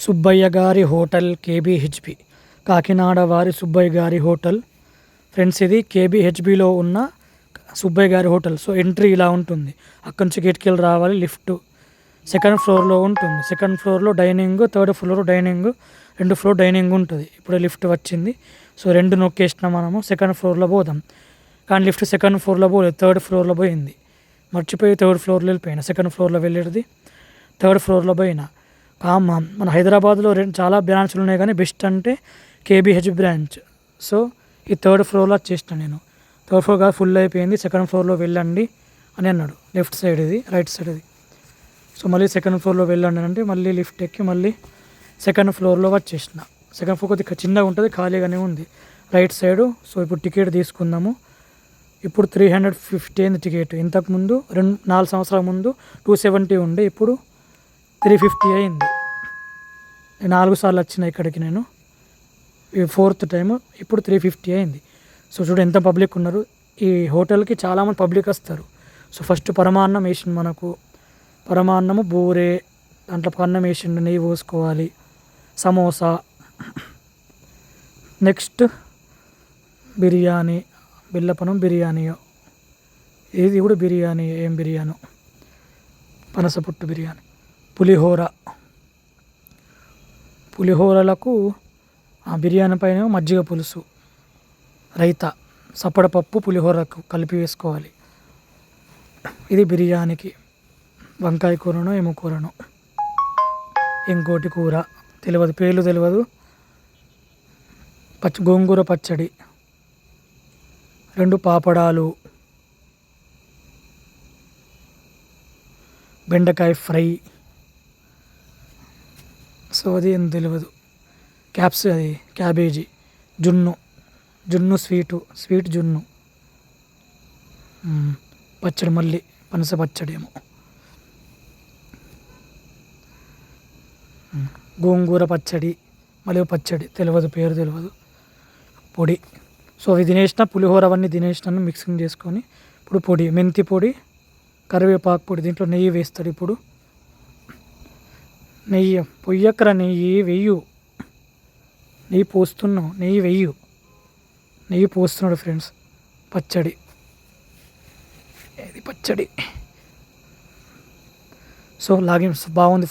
సుబ్బయ్య గారి hotel KPHB. Kakinada వారి సుబ్బయ్య గారి హోటల్. ఫ్రెండ్స్ ఇది కేబీహెచ్బిలో ఉన్న సుబ్బయ్య గారి హోటల్. సో ఎంట్రీ ఇలా ఉంటుంది. అక్కడి నుంచి గేట్కి వెళ్ళి రావాలి లిఫ్ట్. సెకండ్ ఫ్లోర్లో ఉంటుంది. సెకండ్ ఫ్లోర్లో డైనింగ్ థర్డ్ ఫ్లోర్ డైనింగ్ రెండు ఫ్లోర్ డైనింగ్ ఉంటుంది. ఇప్పుడు లిఫ్ట్ వచ్చింది. సో రెండు నొక్కేసినాం మనము. సెకండ్ ఫ్లోర్లో పోదాం. కానీ లిఫ్ట్ సెకండ్ ఫ్లోర్లో పోలేదు. థర్డ్ ఫ్లోర్లో పోయింది. మర్చిపోయి థర్డ్ ఫ్లోర్లో వెళ్ళిపోయినా. సెకండ్ ఫ్లోర్లో వెళ్ళేది థర్డ్ ఫ్లోర్లో పోయినా. మన హైదరాబాద్లో రెండు చాలా బ్రాంచ్లు ఉన్నాయి కానీ బెస్ట్ అంటే K B H branch so ఈ థర్డ్ ఫ్లోర్లో వచ్చేసిన నేను. థర్డ్ ఫ్లోర్ కాదు ఫుల్ అయిపోయింది. సెకండ్ ఫ్లోర్లో వెళ్ళండి అని అన్నాడు. లెఫ్ట్ సైడ్ ఇది రైట్ సైడ్ ఇది. సో మళ్ళీ సెకండ్ ఫ్లోర్లో వెళ్ళండి అంటే మళ్ళీ లిఫ్ట్ ఎక్కి మళ్ళీ సెకండ్ ఫ్లోర్లో వచ్చేసిన సెకండ్ ఫ్లోర్ కొద్దిగా చిన్నగా ఉంటుంది ఖాళీగానే ఉంది. రైట్ సైడ్ సో ఇప్పుడు టికెట్ తీసుకుందాము. ఇప్పుడు త్రీ హండ్రెడ్ ఫిఫ్టీ అయింది టికెట్. ఇంతకుముందు రెండు నాలుగు సంవత్సరాల ముందు టూ సెవెంటీ ఉండే. ఇప్పుడు త్రీ ఫిఫ్టీ అయింది. నాలుగు సార్లు వచ్చిన ఇక్కడికి నేను. ఫోర్త్ టైం ఇప్పుడు త్రీ ఫిఫ్టీ అయింది. సో చూడు ఎంత పబ్లిక్ ఉన్నారు. ఈ హోటల్కి చాలామంది పబ్లిక్ వస్తారు. సో ఫస్ట్ పరమాన్నం వేసిండు మనకు. పరమాన్నము బూరే దాంట్లో అన్నం వేసిండు నెయ్యి పోసుకోవాలి సమోసా. నెక్స్ట్ బిర్యానీ బిల్లపనం బిర్యానీ. ఇది కూడా బిర్యానీ ఏం బిర్యానో? పనసపుట్టు బిర్యానీ. పులిహోర. పులిహోరలకు ఆ బిర్యానీ పైన మజ్జిగ పులుసు రైతా సప్పడపప్పు పులిహోరకు కలిపి వేసుకోవాలి. ఇది బిర్యానీకి వంకాయ కూరను ఏమో కూరను. ఇంకోటి కూర తెలియదు పేర్లు తెలియదు పచ్చి గోంగూర పచ్చడి రెండు పాపడాలు బెండకాయ ఫ్రై సో అది ఏం తెలియదు క్యాప్స్ అది క్యాబేజీ జున్ను జున్ను స్వీటు స్వీట్ జున్ను. పచ్చడి మళ్ళీ పనస పచ్చడి ఏమో గోంగూర పచ్చడి మళ్ళీ పచ్చడి తెలియదు పేరు తెలియదు పొడి. సో అవి తినేసిన పులిహోర అవన్నీ తినేసినాను మిక్సింగ్ చేసుకొని. ఇప్పుడు పొడి మెంతి పొడి కరివేపాకు పొడి దీంట్లో నెయ్యి వేస్తాడు ఇప్పుడు. నెయ్యి పొయ్యక్కర నెయ్యి వెయ్యు నెయ్యి పోస్తున్నావు నెయ్యి వెయ్యు నెయ్యి పోస్తున్నాడు ఫ్రెండ్స్. పచ్చడి. ఇది పచ్చడి? సో లాగిన్ బాగుంది